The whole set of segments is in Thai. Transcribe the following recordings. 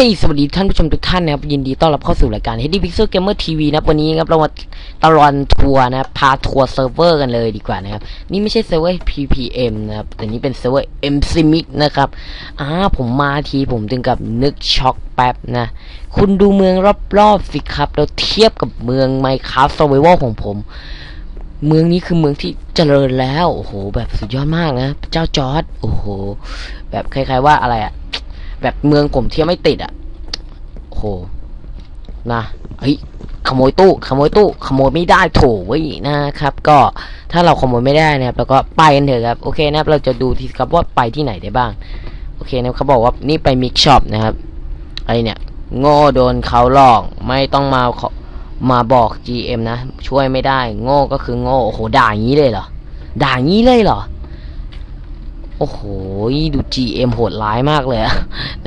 ฮ้ยสวัสดีท่านผู้ชมทุกท่านนะครับยินดีต้อนรับเข้าสู่รายการ h d Pixel Gamer TV นะวันนี้ครับเรามาตลอนทัวร์นะพาทัวร์เซิร์ฟเวอร์กันเลยดีกว่านะครับนี่ไม่ใช่เซิร์ฟเวอร์ PPM นะครับแต่นี่เป็นเซิร์ฟเวอร์ MCMix นะครับอ่าผมมาทีผมถึงกับนึกช็อกแป๊บนะ คุณดูเมืองรอบๆสิครับแล้วเทียบกับเมือง Minecraft Survival ของผม เมืองนี้คือเมืองที่เจริญแล้วโอ้โหแบบสุดยอดมากนะ เจ้าจอร์ดโอ้โหแบบคล้ายๆว่าอะไรอะ แบบเมืองผมเที่ยวไม่ติดอะโอ้โหนะเฮ้ยขโมยตู้ขโมยตู้ขโมยไม่ได้โถเว้นะครับ ก็ถ้าเราขโมยไม่ได้นะครับเราก็ไปกันเถอะครับโอเคนะครับเราจะดูทีครับว่าไปที่ไหนได้บ้าง โอเคนะครับเขาบอกว่านี่ไปมิกช็อปนะครับไอเนี่ยโง่โดนเขาหลอกไม่ต้องมาขมาบอก GM นะ ช่วยไม่ได้ โง่ก็คือโง่โอ้โหด่าอย่างนี้เลยเหรอด่าอย่างนี้เลยเหรอ โอ้โห ดู GM โหดร้ายมากเลยอะ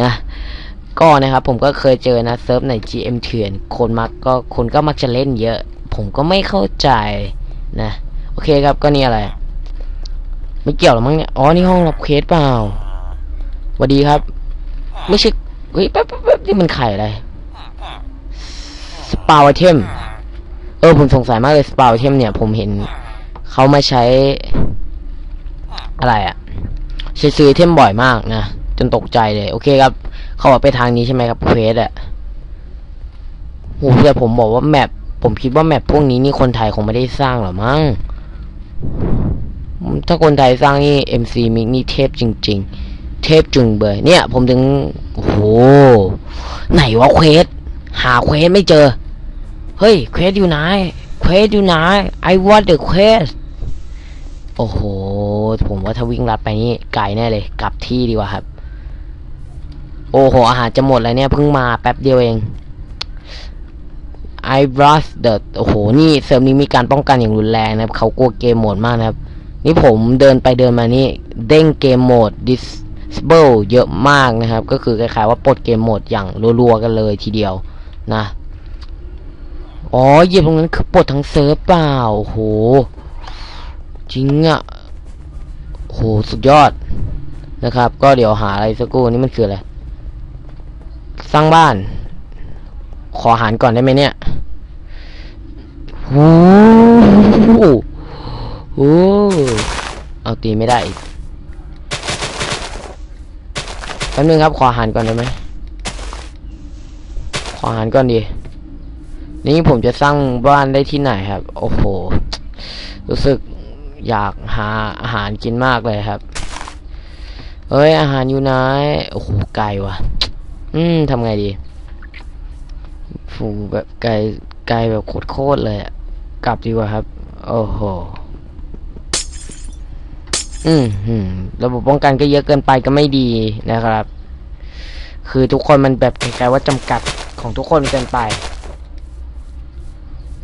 นะ ก็นะครับผมก็เคยเจอนะเซิร์ฟใน GM เถื่อน คนมักก็คนก็มักจะเล่นเยอะ ผมก็ไม่เข้าใจนะ โอเคครับก็นี่อะไร ไม่เกี่ยวหรอมั้งเนี่ย อ๋อ นี่ห้องรับเคสเปล่าสวัสดีครับ ไม่ใช่ เฮ้ยแป๊บแป๊บแป๊บนี่มันไข่อะไร สปาวเทม เออ ผมสงสัยมากเลยสปาวเทมเนี่ย ผมเห็นเขามาใช้อะไรอะใช้ ซื้อเทมบ่อยมากนะ จนตกใจเลย โอเคครับ เขาบอกไปทางนี้ใช่ไหมครับเควสอะโหแต่ผมบอกว่าแมปผมคิดว่าแมปพวกนี้นี่คนไทยคงไม่ได้สร้างหรอมั้ง ถ้าคนไทยสร้างนี่ MC มิกนี่เทพจริง ๆ เทพจุงเบยเนี่ย ผมถึง โอ้โห ไหนวะเควส หาเควสไม่เจอ เฮ้ย เควสอยู่ไหน เควสอยู่ไหน I want the quest โอ้โห ผมว่าถ้าวิ่งลัดไปนี่ไกลแน่เลย กลับที่ดีกว่าครับ โอ้โห อาหารจะหมดแล้วเนี่ยเพิ่งมาแป๊บเดียวเอง I brush the โอ้โห นี่เซิร์ฟนี้มีการป้องกันอย่างรุนแรงนะครับ เขากลัวเกมโหมดมากนะครับ นี่ผมเดินไปเดินมานี่ เด้งเกมโหมด disable เยอะมากนะครับ ก็คือคล้ายๆว่าปลดเกมโหมดอย่างรัวๆกันเลยทีเดียวนะ อ๋อเหยียบตรงนั้นคือปลดทั้งเซิร์ฟเปล่าโอ้โหจริงอะ โอ้โหสุดยอดนะครับ ก็เดี๋ยวหาอะไรสักครู่นี่มันคืออะไร สร้างบ้าน ขอหารก่อนได้ไหมเนี่ยโอ้โหเอาตีไม่ได้อีกแป๊บนึงครับ ขอหารก่อนได้ไหมขอหารก่อนดี นี่ผมจะสร้างบ้านได้ที่ไหนครับ โอ้โห รู้สึก อยากหาอาหารกินมากเลยครับ เอ้ย อาหารอยู่ไหนโอ้โหไกลว่ะ อืมทำไงดีฟูแบบไกลไกลแบบโคตรเลยอะกลับดีกว่าครับ โอ้โหอืมอืมระบบป้องกันก็เยอะเกินไปก็ไม่ดีนะครับ คือทุกคนมันแบบคล้ายๆว่าจำกัดของทุกคนเกินไป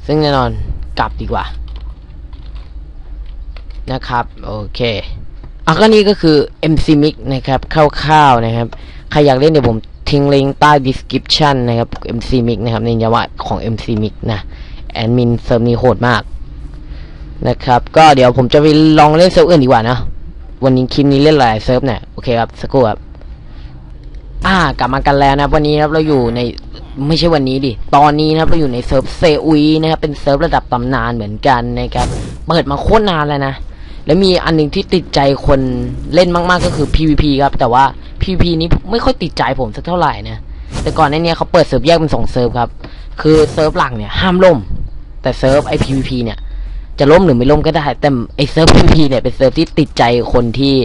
ซึ่งแน่นอนกลับดีกว่า นะครับ โอเคอะก็นี่ก็คือ MC Mix นะครับคร่าวๆนะครับ ใครอยากเล่นเดี๋ยวผมทิ้งลิงก์ใต้ description นะครับ MC Mix นะครับในยาวะของ MC Mix นะแอดมินเซิร์ฟนี้โหดมากนะครับ ก็เดี๋ยวผมจะไปลองเล่นเซิร์ฟอื่นดีกว่านะ วันนี้คลิปนี้เล่นหลายเซิร์ฟเนี่ยโอเคครับสักครู่ครับอ่ากลับมากันแล้วนะวันนี้ครับเราอยู่ในไม่ใช่วันนี้ดิ ตอนนี้นะครับเราอยู่ในเซิร์ฟเซอุยนะครับเป็นเซิร์ฟระดับตำนานเหมือนกันนะครับ เปิดมาโคตรนานแล้วนะ แล้วมีอันหนึ่งที่ติดใจคนเล่นมากๆก็คือ PVP ครับ แต่ว่า PVP นี้ไม่ค่อยติดใจผมสักเท่าไหร่นะ แต่ก่อนในนี้เขาเปิดเซิร์ฟแยกเป็นสองเซิร์ฟครับ คือเซิร์ฟหลักเนี่ยห้ามล่ม แต่เซิร์ฟไอ PVP เนี่ยจะล่มหรือไม่ล่มก็ได้ แต่ไอเซิร์ฟ PVP เนี่ยเป็นเซิร์ฟที่ติดใจคนที่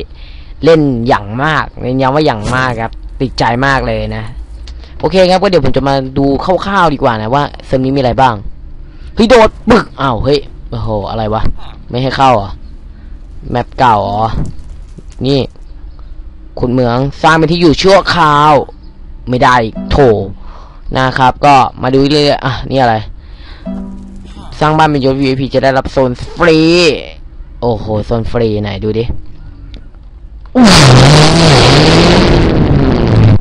เล่นอย่างมากเน้นย้ำว่าอย่างมากครับ ติดใจมากเลยนะ โอเคครับก็เดี๋ยวผมจะมาดูคร่าวๆดีกว่านะว่าเซิร์ฟนี้มีอะไรบ้างเฮ้ยโดดปึกอ้าวเฮ้ยโอ้โหอะไรวะไม่ให้เข้าอะ แมปเก่าอ๋อ นี่ขุนเมืองสร้างเป็นที่อยู่ชั่วคราว ไม่ได้โถนะครับ ก็มาดูเรื่อยๆอะ นี่อะไร สร้างบ้านเป็นยศ VIP จะได้รับโซนฟรี โอ้โห โซนฟรีไหนดูดิ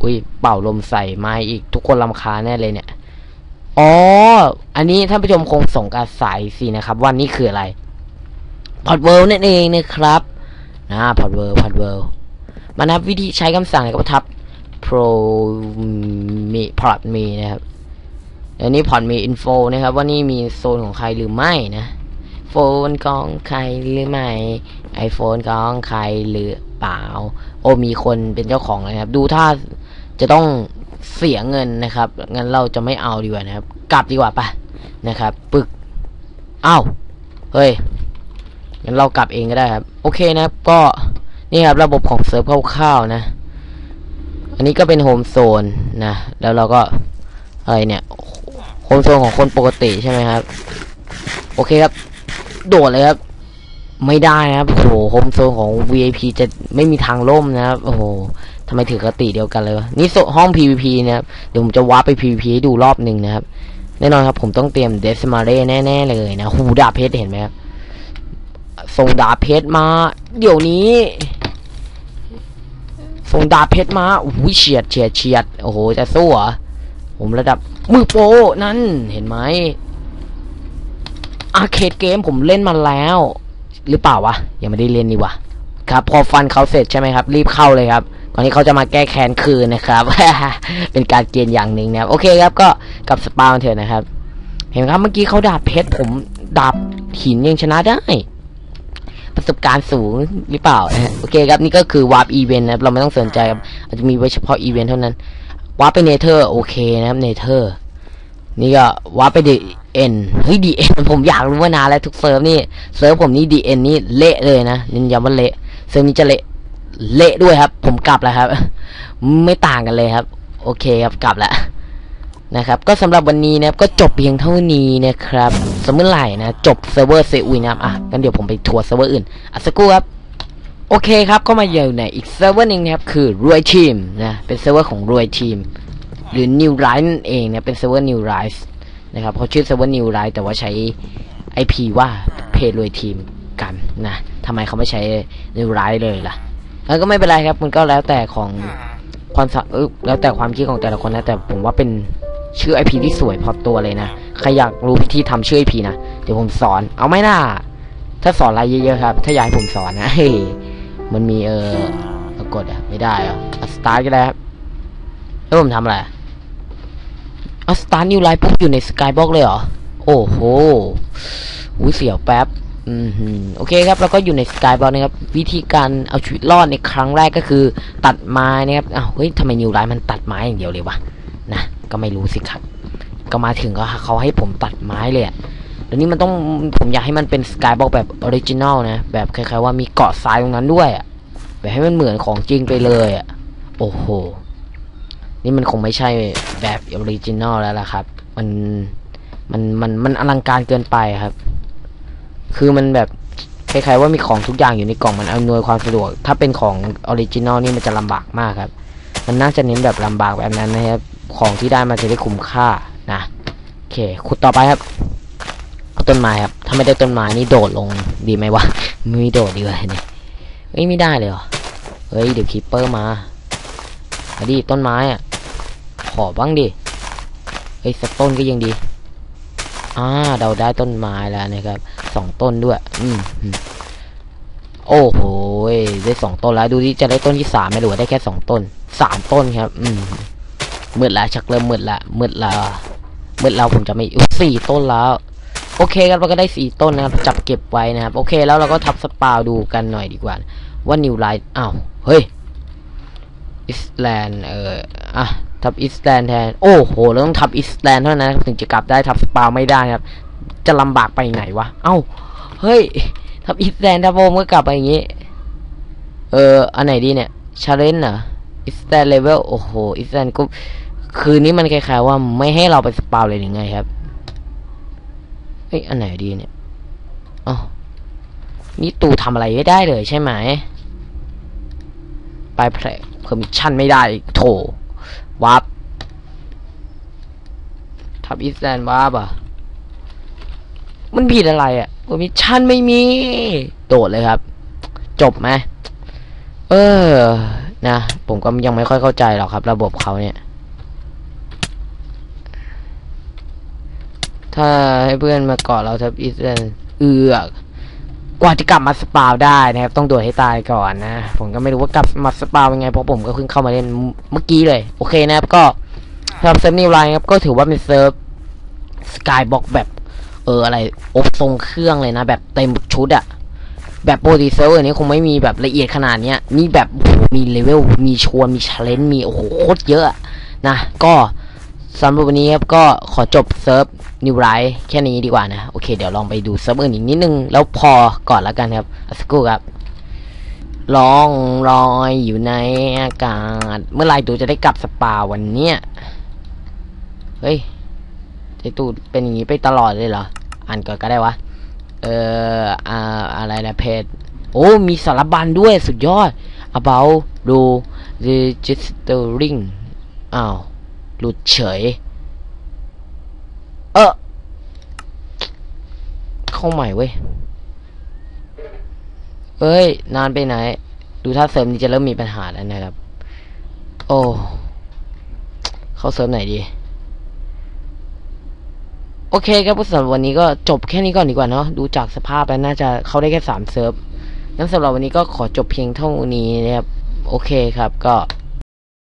อุ้ย เป่าลมใส่ไม้อีกทุกคนลำคาญแน่เลยเนี่ย อ๋อ อันนี้ท่านผู้ชมคงสงสัยสินะครับว่านี่คืออะไร พอดเวิลนั่นเองนะครับนะพอดเวิลพอดเวิลมานับวิธีใช้คำสั่งกระทับ pro มีพอร์ตมีนะครับอันนี้พอร์ตมีอินโฟนะครับว่านี่มีโซนของใครหรือไม่นะโฟนของใครหรือไม่ไอโฟนของใครหรือเปล่า โอ้มีคนเป็นเจ้าของเลยนะครับ ดูถ้าจะต้องเสียเงินนะครับงั้นเราจะไม่เอาดีกว่านะครับ กลับดีกว่าปะนะครับ ปึกอ้าวเฮ้ย งั้นเรากลับเองก็ได้ครับ โอเคนะครับ ก็นี่ครับระบบของเซิร์ฟคร่าวๆนะ อันนี้ก็เป็นโฮมโซนนะ แล้วเราก็อะไรเนี่ยโฮมโซนของคนปกติใช่ไหมครับ โอเคครับ โดดเลยครับ ไม่ได้นะครับโอ้โหโฮมโซนของ VIP จะไม่มีทางล่มนะครับ โอ้โหทำไมถือกติเดียวกันเลยวะ นี่โซห้อง PVP นะครับ เดี๋ยวผมจะวาร์ปไป PVP ให้ดูรอบหนึ่งนะครับ แน่นอนครับ ผมต้องเตรียมเดสมาเร่แน่ๆเลยนะ หูดาบเพชรเห็นไหมครับ ส่งดาเพชรมา เดี๋ยวนี้ ส่งดาเพชรมาอุ้ยเฉียดเฉียดเฉียดโอ้โห จะสู้เหรอ ผมระดับมือโปนั่น เห็นไหมอาร์เคดเกมผมเล่นมาแล้ว หรือเปล่าวะ ยังไม่ได้เล่นนี่วะครับพอฟันเขาเสร็จใช่ไหมครับ รีบเข้าเลยครับก่อนที่เขาจะมาแก้แค้นคืนนะครับ เป็นการเกณฑ์อย่างหนึ่งนะครับ โอเคครับก็กับสปาเถอะนะครับ เห็นไหมครับเมื่อกี้เขาดาบเพชรผมดาบหินยังชนะได้ ประสบการณ์สูงหรือเปล่านะฮะโอเคครับนี่ก็คือวาร์ปอีเวนต์นะครับเราไม่ต้องสนใจครับอาจจะมีไว้เฉพาะอีเวนต์เท่านั้นวาร์ปไปเนเธอร์โอเคนะครับเนเธอร์นี่ก็วาร์ปไปดีเอ็นเฮ้ยดีเอ็นผมอยากรู้มานานแล้วทุกเซิร์ฟนี่เซิร์ฟผมนี่ดีเอ็นนี่เละเลยนะเน้นย้ำว่าเละเซิร์ฟนี้จะเละเละด้วยครับ ผมกลับแล้วครับ ไม่ต่างกันเลยครับ โอเคครับกลับแล้ว นะครับ ก็สำหรับวันนี้นะครับก็จบเพียงเท่านี้นะครับ สมมติไหร่นะจบเซิร์ฟเวอร์เซอุยนะครับอะงั้นเดี๋ยวผมไปทัวร์เซิร์ฟเวอร์อื่นอะสักครู่ครับโอเคครับก็มาอยู่ในอีกเซิร์ฟเวอร์หนึงนะครับคือรวยทีมนะเป็นเซิร์ฟเวอร์ของรวยทีมหรือ New Rise นั่นเองนะเป็นเซิร์ฟเวอร์ New Rise นะครับเขาชื่อเซิร์ฟเวอร์ New Rise แต่ว่าใช้ IP ว่าเพจรวยทีมกันนะทำไมเขาไม่ใช้ New Rise เลยล่ะแล้วก็ไม่เป็นไรครับมันก็แล้วแต่ของความแล้วแต่ความคิดของแต่ละคนนะแต่ผมว่าเป็น ชื่อ IP ที่สวยพอตัวเลยนะ ใครอยากรู้วิธีทำชื่อ IP นะ เดี๋ยวผมสอน เอาไหมล่ะถ้าสอนอะไรเยอะๆครับ ถ้าอยากให้ผมสอนนะเฮ้ยมันมีเออเอากดอะไม่ได้อะสตาร์ทก็ได้ครับแล้วผมทำอะไรเอาสตาร์ทนิวไลน์ปุ๊บอยู่ในสกายบ็อกเลยเหรอ โอ้โหอุ้ยเสียวแป๊บอืมฮึโอเคครับ แล้วก็อยู่ในสกายบ็อกนะครับ วิธีการเอาชีวิตรอดในครั้งแรกก็คือ ตัดไม้นะครับอ้าวเฮ้ยทำไมนิวไลน์มันตัดไม้อย่างเดียวเลยวะนะ ก็ไม่รู้สิครับ ก็มาถึงก็เขาให้ผมตัดไม้เลยอะแล้วนี้มันต้องผมอยากให้มันเป็นสกายบ็อกแบบออริจินอลนะ แบบคล้ายๆว่ามีเกาะทรายตรงนั้นด้วยอะแบบให้มันเหมือนของจริงไปเลยอะโอ้โห นี่มันคงไม่ใช่แบบออริจินอลแล้วล่ะครับ มันมันมันมันอลังการเกินไปครับ คือมันแบบคล้ายๆว่ามีของทุกอย่างอยู่ในกล่องมันอำนวยความสะดวก ถ้าเป็นของออริจินอลนี่มันจะลำบากมากครับ มันน่าจะเน้นแบบลำบากแบบนั้นนะครับ ของที่ได้มาจะได้คุ้มค่านะโอเคขุดต่อไปครับเอาต้นไม้ครับ ถ้าไม่ได้ต้นไม้นี่โดดลงดีไหมวะไม่โดดดีกว่าเนี่ยเฮ้ยไม่ได้เลยเหรอเฮ้ยเดี๋ยวคีปเปอร์มามาดิต้นไม้อะขอบ้างดิเฮ้ยสักต้นก็ยังดีอ่าเราได้ต้นไม้แล้วนะครับสองต้นด้วย อืมอืมโอ้โหได้สองต้นแล้ว ดูที่จะได้ต้นที่สามไหมหรือว่าได้แค่สองต้น สามต้นครับ อืมมืดละชักเริ่มมืดละมืดละมืดแล้วผมจะไม่สี่ต้นแล้ว โอเคครับเราก็ได้สี่ต้นนะครับ จับเก็บไว้นะครับ โอเคแล้วเราก็ทับสปาวดูกันหน่อยดีกว่า ว่านิวไลท์อ้าว เฮ้ยอิสแลนด์เอออะทับอิสแลนด์แทน โอ้โหเราต้องทับอิสแลนด์เท่านั้นถึงจะกลับได้ทับสปาวไม่ได้ครับ จะลำบากไปไหนวะ เอ้า เฮ้ย ทับอิสแลนด์ทับโบมก็กลับไปอย่างงี้ เออ อันไหนดีเนี่ยชาเลนจ์เหรอ อิสแลนเลเวลโอ้โหอิสแลนก็คืนนี้มันคล้ายๆว่าไม่ให้เราไปสปาวเลยหรือไงครับเฮ้ยอันไหนดีเนี่ยอ๋อนี่ตูทำอะไรไม่ได้เลยใช่ไหม ไปเพลเพอร์มิชันไม่ได้โถวับทับอิสแลนวับอะ มันผิดอะไรอะเพอร์มิชันไม่มี โดดเลยครับ จบไหมเออ นะผมก็ยังไม่ค่อยเข้าใจหรอกครับ ระบบเขาเนี่ย ถ้าให้เพื่อนมาเกาะเราทับอิสแลนเอือกกว่าจะกลับมาสปาวได้นะครับ ต้องโดดให้ตายก่อนนะ ผมก็ไม่รู้ว่ากลับมาสปาวยังไงเพราะผมก็เพิ่งเข้ามาเล่นเมื่อกี้เลย โอเคนะครับก็สำหรับเซิร์ฟนิวไลน์ครับก็ถือว่าเป็นเซิร์ฟสกายบ็อกแบบ เอออะไรอบทรงเครื่องเลยนะ แบบเต็มชุดอะ แบบโปกติเซิร์ฟอร์นี้คงไม่มีแบบละเอียดขนาดเนี้ยนี่แบบมีเลเวลมีชวนมีชาเลนมีโอ้โหโคตรเยอะนะก็สำหรับวันนี้ครับก็ขอจบเซิร์ฟนิวไลน์แค่นี้ดีกว่านะโอเคเดี๋ยวลองไปดูเซิร์ฟอื่นอีกนิดนึง แล้วพอก่อนแล้วกันครับสกูครับลองลอยอยู่ในอากาศ เมื่อไรตูจะได้กลับสปาวันเนี้ยเฮ้ยไอตูเป็นอย่างนี้ไปตลอดเลยเหรอ อ่านก่อนก็ได้วะ เอ่ออาอะไรนะเพจโอ้มีสารบัญด้วยสุดยอด about do registering อ้าว หลุดเฉย เออเข้าใหม่เว้ยเอ้ย นานไปไหน ดูถ้าเสริมนี้จะเริ่มมีปัญหาแล้วนะครับ โอ้ เข้าเสริมไหนดี โอเคครับสำหรับวันนี้ก็จบแค่นี้ก่อนดีกว่าเนาะดูจากสภาพแล้วน่าจะเข้าได้แค่สามเซิร์ฟงั้นสำหรับวันนี้ก็ขอจบเพียงเท่านี้นะครับโอเคครับก็